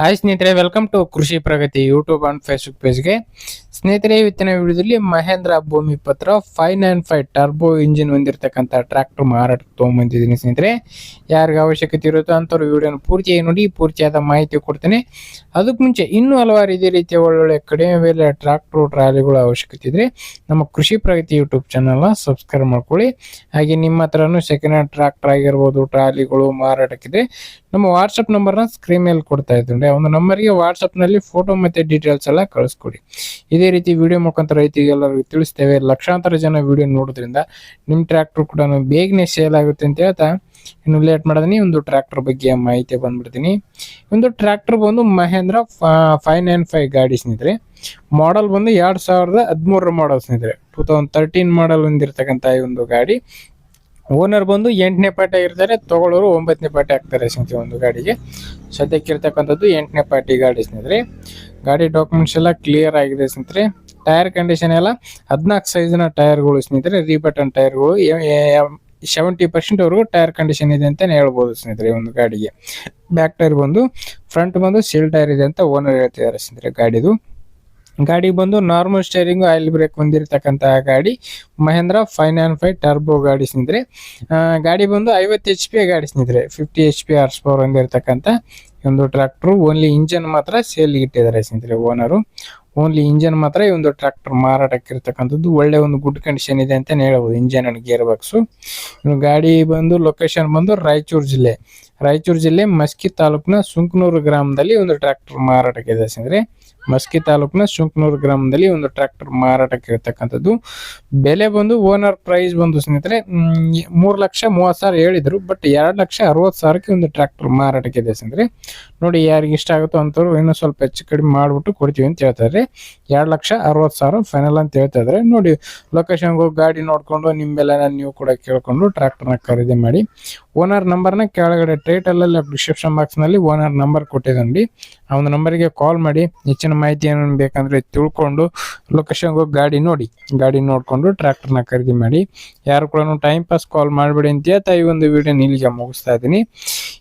Hi ಸ್ನೇಹಿತರೆ welcome to Krishi Pragati YouTube and Facebook ಪೇಜ್ಗೆ ಸ್ನೇಹಿತರೆ, ಇವತ್ತಿನ ವಿಡಿಯೋದಲ್ಲಿ Mahindra Bhoomiputra five nine five turbo engine ಹೊಂದಿರತಕ್ಕಂಥ ಟ್ರ್ಯಾಕ್ಟರ್ ಮಾರಾಟ ತೊಗೊಂಬಂದಿದ್ದೀನಿ ಸ್ನೇಹಿತರೆ. ಯಾರಿಗೆ ಅವಶ್ಯಕತೆ ಇರುತ್ತೋ ಅಂಥವ್ರು ವಿಡಿಯೋನ ಪೂರ್ತಿಯಾಗಿ ನೋಡಿ, ಪೂರ್ತಿಯಾದ ಮಾಹಿತಿ ಕೊಡ್ತೇನೆ. ಅದಕ್ಕೆ ಮುಂಚೆ ಇನ್ನೂ ಹಲವಾರು ಇದೇ ರೀತಿಯ ಒಳ್ಳೊಳ್ಳೆ ಕಡಿಮೆ ಬೆಲೆ ಟ್ರ್ಯಾಕ್ಟ್ರು ಟ್ರಾಲಿಗಳ ಅವಶ್ಯಕತೆ ಇದ್ರೆ ನಮ್ಮ ಕೃಷಿ ಪ್ರಗತಿ ಯೂಟ್ಯೂಬ್ ಚಾನಲ್ನ ಸಬ್ಸ್ಕ್ರೈಬ್ ಮಾಡ್ಕೊಳ್ಳಿ. ಹಾಗೆ ನಿಮ್ಮ ಹತ್ರನೂ ಸೆಕೆಂಡ್ ಹ್ಯಾಂಡ್ ಟ್ರ್ಯಾಕ್ಟರ್ ಆಗಿರ್ಬೋದು, ಟ್ರಾಲಿಗಳು ಮಾರಾಟಕ್ಕಿದೆ. ನಮ್ಮ ವಾಟ್ಸಪ್ ನಂಬರ್ನ ಸ್ಕ್ರೀನ್ ಮೇಲೆ ಕೊಡ್ತಾ ಇದ್ದೀನಿ. ಆ ಒಂದು ನಂಬರ್ಗೆ ವಾಟ್ಸಪ್ನಲ್ಲಿ ಫೋಟೋ ಮತ್ತೆ ಡೀಟೇಲ್ಸ್ ಎಲ್ಲ ಕಳಿಸ್ಕೊಡಿ. ಇದೇ ರೀತಿ ವಿಡಿಯೋ ಮುಖಾಂತರ ರೈತರಿಗೆಲ್ಲರಿಗೂ ತಿಳಿಸ್ತೇವೆ. ಲಕ್ಷಾಂತರ ಜನ ವಿಡಿಯೋ ನೋಡೋದ್ರಿಂದ ನಿಮ್ಮ ಟ್ರ್ಯಾಕ್ಟರ್ ಕೂಡ ಬೇಗನೆ ಸೇಲ್ ಆಗುತ್ತೆ ಅಂತ ಹೇಳ್ತಾ. ಇನ್ನು ಲೇಟ್ ಮಾಡಿದೀನಿ ಒಂದು ಟ್ರ್ಯಾಕ್ಟರ್ ಬಗ್ಗೆ ಮಾಹಿತಿ ಬಂದ್ಬಿಡ್ತೀನಿ. ಒಂದು ಟ್ರ್ಯಾಕ್ಟರ್ ಬಂದು ಮಹೇಂದ್ರ ಫೈವ್ ನೈನ್ ಫೈವ್ ಗಾಡಿ ಸ್ನೇಹಿತರೆ. ಮಾಡಲ್ ಬಂದು ಎರಡು ಸಾವಿರದ ಹದಿಮೂರರ ಮಾಡಲ್ ಸ್ನೇಹಿತರೆ. ಟೂ ತೌಸಂಡ್ ತರ್ಟೀನ್ ಮಾಡಲ್ ಹೊಂದಿರತಕ್ಕಂಥ ಈ ಒಂದು ಗಾಡಿ. ಓನರ್ ಬಂದು ಎಂಟನೇ ಪಾರ್ಟಿ ಇರ್ತಾರೆ, ತಗೊಳ್ಳೋರು ಒಂಬತ್ತನೇ ಪಾರ್ಟಿ ಹಾಕ್ತಾರೆ ಸ್ನೇಹಿತರೆ ಒಂದು ಗಾಡಿಗೆ. ಸದ್ಯಕ್ಕೆ ಇರ್ತಕ್ಕಂಥದ್ದು ಎಂಟನೇ ಪಾರ್ಟಿ ಗಾಡಿ ಸ್ನೇಹಿತರೆ. ಗಾಡಿ ಡಾಕ್ಯುಮೆಂಟ್ಸ್ ಎಲ್ಲ ಕ್ಲಿಯರ್ ಆಗಿದೆ ಸ್ನೇಹಿತರೆ. ಟೈರ್ ಕಂಡೀಷನ್ ಎಲ್ಲ ಹದಿನಾಲ್ಕು ಸೈಜ್ನ ಟೈರ್ಗಳು ಸ್ನೇಹಿತರೆ ರೀಬಟನ್ ಟೈರ್ಗಳು ಸೆವೆಂಟಿ ಪರ್ಸೆಂಟ್ ವರೆಗೂ ಟೈರ್ ಕಂಡೀಷನ್ ಇದೆ ಅಂತ ಹೇಳ್ಬೋದು ಸ್ನೇಹಿತರೆ ಒಂದು ಗಾಡಿಗೆ. ಬ್ಯಾಕ್ ಟೈರ್ ಬಂದು ಫ್ರಂಟ್ ಬಂದು ಸೀಲ್ ಟೈರ್ ಇದೆ ಅಂತ ಓನರ್ ಹೇಳ್ತಿದ್ದಾರೆ ಸ್ನೇಹಿತರೆ ಗಾಡಿದು. ಗಾಡಿ ಬಂದು ನಾರ್ಮಲ್ ಸ್ಟೇರಿಂಗ್ ಆಯಿಲ್ ಬ್ರೇಕ್ ಹೊಂದಿರತಕ್ಕಂತಹ ಗಾಡಿ, Mahindra five nine five turbo ಗಾಡಿ ಸ್ನೇಹಿತರೆ. ಗಾಡಿ ಬಂದು ಐವತ್ತು ಎಚ್ ಪಿ ಗಾಡಿ ಸ್ನೇಹಿತರೆ. Fifty H P horse power ಹೊಂದಿರತಕ್ಕಂಥ ಒಂದು ಟ್ರ್ಯಾಕ್ಟ್ರು ಓನ್ಲಿ ಇಂಜನ್ ಮಾತ್ರ ಸೇಲ್ ಇಟ್ಟಿದ್ದಾರೆ ಸ್ನೇಹಿತರೆ ಓನರು ಓನ್ಲಿ ಇಂಜನ್ ಮಾತ್ರ ಈ ಒಂದು ಟ್ರ್ಯಾಕ್ಟರ್ ಮಾರಾಟಕ್ಕೆ ಇರ್ತಕ್ಕಂಥದ್ದು ಒಳ್ಳೆ ಒಂದು ಗುಡ್ ಕಂಡೀಷನ್ ಇದೆ ಅಂತಾನೆ ಹೇಳ್ಬೋದು ಇಂಜನ್ ಅಂಡ್ ಗೇರ್ ಬಾಕ್ಸು ಗಾಡಿ ಬಂದು ಲೊಕೇಶನ್ ಬಂದು ರಾಯಚೂರು ಜಿಲ್ಲೆ. ರಾಯಚೂರು ಜಿಲ್ಲೆ ಮಸ್ಕಿ ತಾಲೂಕಿನ ಸುಂಕನೂರು ಗ್ರಾಮದಲ್ಲಿ ಒಂದು ಟ್ರ್ಯಾಕ್ಟರ್ ಮಾರಾಟಕ್ಕೆ ಇದೆ ಸ್ನೇಹಿತರೆ. ಮಸ್ಕಿ ತಾಲೂಕಿನ ಸುಂಕನೂರು ಗ್ರಾಮದಲ್ಲಿ ಒಂದು ಟ್ರ್ಯಾಕ್ಟರ್ ಮಾರಾಟಕ್ಕೆ ಇರತಕ್ಕಂಥದ್ದು ಬೆಲೆ ಬಂದು ಓನರ್ ಪ್ರೈಸ್ ಬಂದು ಸ್ನೇಹಿತರೆ ಮೂರು ಲಕ್ಷ ಮೂವತ್ತು ಸಾವಿರ ಹೇಳಿದ್ರು ಬಟ್ ಎರಡು ಲಕ್ಷ ಅರವತ್ತು ಸಾವಿರಕ್ಕೆ ಒಂದು ಟ್ರ್ಯಾಕ್ಟರ್ ಮಾರಾಟಕ್ಕೆ ಇದೆ ಸ್ನೇಹಿತರೆ. ನೋಡಿ ಯಾರಿಗೆ ಇಷ್ಟ ಆಗುತ್ತೋ ಅಂಥವ್ರು ಇನ್ನೂ ಸ್ವಲ್ಪ ಹೆಚ್ಚು ಕಡಿಮೆ ಮಾಡಿಬಿಟ್ಟು ಕೊಡ್ತೀವಿ ಅಂತ ಹೇಳ್ತಾರೆ. ಎರಡು ಲಕ್ಷ ಅರವತ್ತು ಸಾವಿರ ಫೈನಲ್ ಅಂತ ಹೇಳ್ತಾ ಇದ್ದಾರೆ ನೋಡಿ ಲೊಕೇಶನ್ಗೆ ಹೋಗಿ ಗಾಡಿ ನೋಡಿಕೊಂಡು ನಿಮ್ಮೆಲ್ಲ ನೀವು ಕೂಡ ಕೇಳಿಕೊಂಡು ಟ್ರ್ಯಾಕ್ಟರ್ನ ಖರೀದಿ ಮಾಡಿ. ಓನರ್ ನಂಬರ್ನ ಕೆಳಗಡೆ ಟೈಟಲಲ್ಲಿ ಡಿಸ್ಕ್ರಿಪ್ಷನ್ ಬಾಕ್ಸ್ನಲ್ಲಿ ಓನರ್ ನಂಬರ್ ಕೊಟ್ಟಿದ್ದೀನಿ ಆ ಒಂದು ನಂಬರಿಗೆ ಕಾಲ್ ಮಾಡಿ, ಹೆಚ್ಚಿನ ಮಾಹಿತಿ ಏನು ಬೇಕಂದ್ರೆ ತಿಳ್ಕೊಂಡು ಲೊಕೇಶನ್ಗೆ ಹೋಗಿ ಗಾಡಿ ನೋಡಿ. ಗಾಡಿ ನೋಡಿಕೊಂಡು ಟ್ರ್ಯಾಕ್ಟರ್ನ ಖರೀದಿ ಮಾಡಿ. ಯಾರು ಕೂಡ ಟೈಮ್ ಪಾಸ್ ಕಾಲ್ ಮಾಡಬೇಡಿ ಅಂತ ಹೇಳ್ತಾ ಈ ಒಂದು ವಿಡಿಯೋ ಇಲ್ಲಿಗೆ ಮುಗಿಸ್ತಾ ಇದ್ದೀನಿ.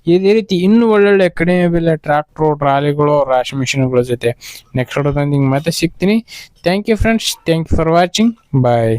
ಇದೇ ರೀತಿ ಇನ್ನೂ ಒಳ್ಳೊಳ್ಳೆ ಕಡಿಮೆ ಬೆಲೆ ಟ್ರ್ಯಾಕ್ಟ್ರು ಟ್ರಾಲಿಗಳು ರಾಶಿ ಮಿಷಿನ್ಗಳ ಜೊತೆ. ನೆಕ್ಸ್ಟ್ ಹೊಡೋದೊಂದಿಗೆ ಮತ್ತೆ ಸಿಗ್ತೀನಿ. Thank you friends thank you for watching bye